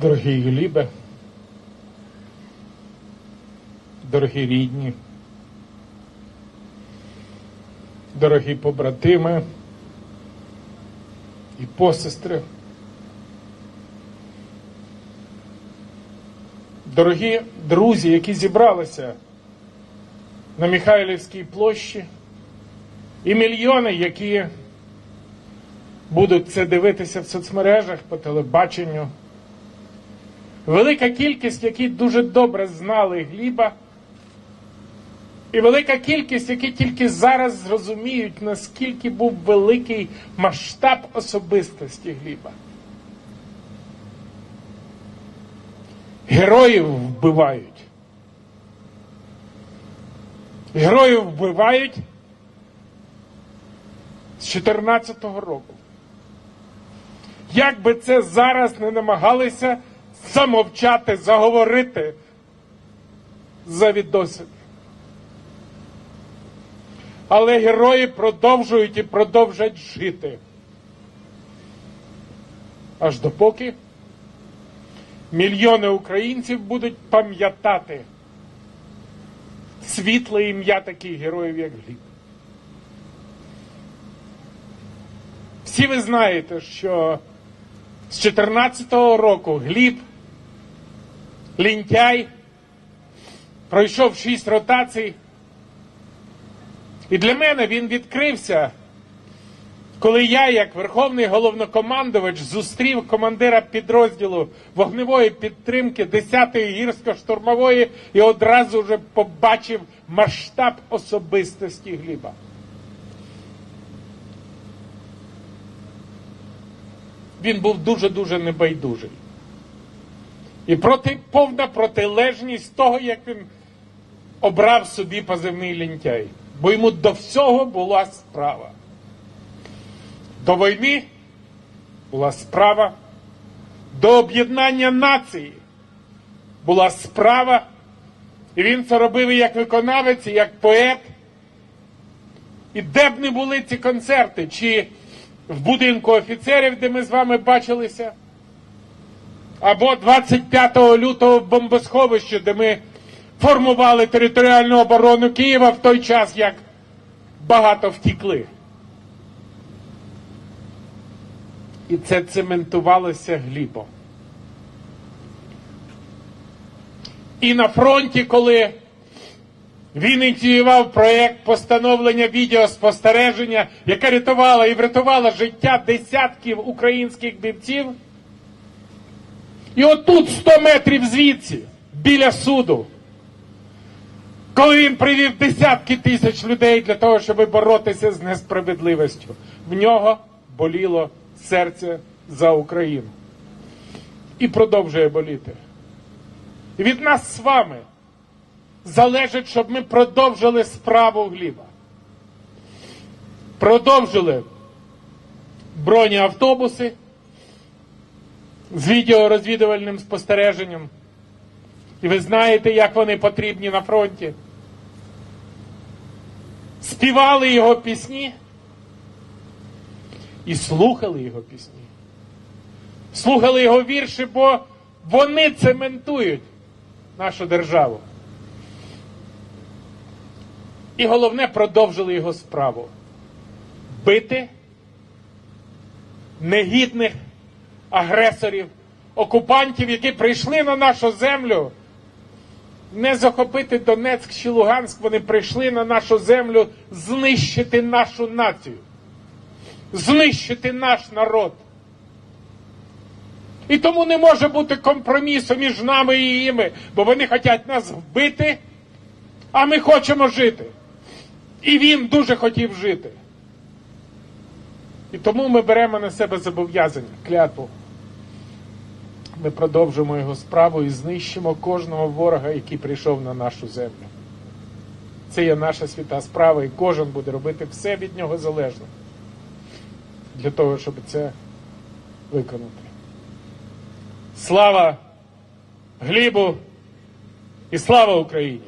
Дорогий Глібе, дорогі рідні, дорогі побратими і посестри, дорогі друзі, які зібралися на Михайлівській площі, і мільйони, які будуть це дивитися в соцмережах по телебаченню. Велика кількість, які дуже добре знали Гліба, і велика кількість, які тільки зараз зрозуміють, наскільки був великий масштаб особистості Гліба. Героїв вбивають. Героїв вбивають з 14-го року. Як би це зараз не намагалися замовчати, заговорити за відносини. Але герої продовжують і продовжать жити. Аж допоки мільйони українців будуть пам'ятати світле ім'я таких героїв, як Гліб. Всі ви знаєте, що з 14-го року Гліб Лінтяй пройшов шість ротацій. І для мене він відкрився, коли я, як верховний головнокомандувач, зустрів командира підрозділу вогневої підтримки 10-ї гірсько-штурмової і одразу вже побачив масштаб особистості Гліба. Він був дуже-дуже небайдужий. І проти, повна протилежність того, як він обрав собі позивний лінтяй. Бо йому до всього була справа. До війни була справа, до об'єднання нації була справа. І він це робив і як виконавець, і як поет. І де б не були ці концерти, чи в будинку офіцерів, де ми з вами бачилися, або 25 лютого в бомбосховищі, де ми формували територіальну оборону Києва в той час, як багато втікли. І це цементувалося глібом. І на фронті, коли він ініціював проєкт постановлення відеоспостереження, яке рятувало і врятувало життя десятків українських бійців. І отут 100 метрів звідси, біля суду, коли він привів десятки тисяч людей для того, щоб боротися з несправедливістю, в нього боліло серце за Україну. І продовжує боліти. І від нас з вами залежить, щоб ми продовжили справу Гліба. Продовжили бронеавтобуси з відеорозвідувальним спостереженням. І ви знаєте, як вони потрібні на фронті. Співали його пісні і слухали його пісні. Слухали його вірші, бо вони цементують нашу державу. І головне, продовжили його справу. Бити негідних агресорів, окупантів, які прийшли на нашу землю. Не захопити Донецьк чи Луганськ, вони прийшли на нашу землю знищити нашу націю, знищити наш народ. І тому не може бути компромісу між нами і їми, бо вони хочуть нас вбити, а ми хочемо жити. І він дуже хотів жити. І тому ми беремо на себе зобов'язання, клятву. Ми продовжимо його справу і знищимо кожного ворога, який прийшов на нашу землю. Це є наша свята справа, і кожен буде робити все від нього залежне для того, щоб це виконати. Слава Глібу і слава Україні!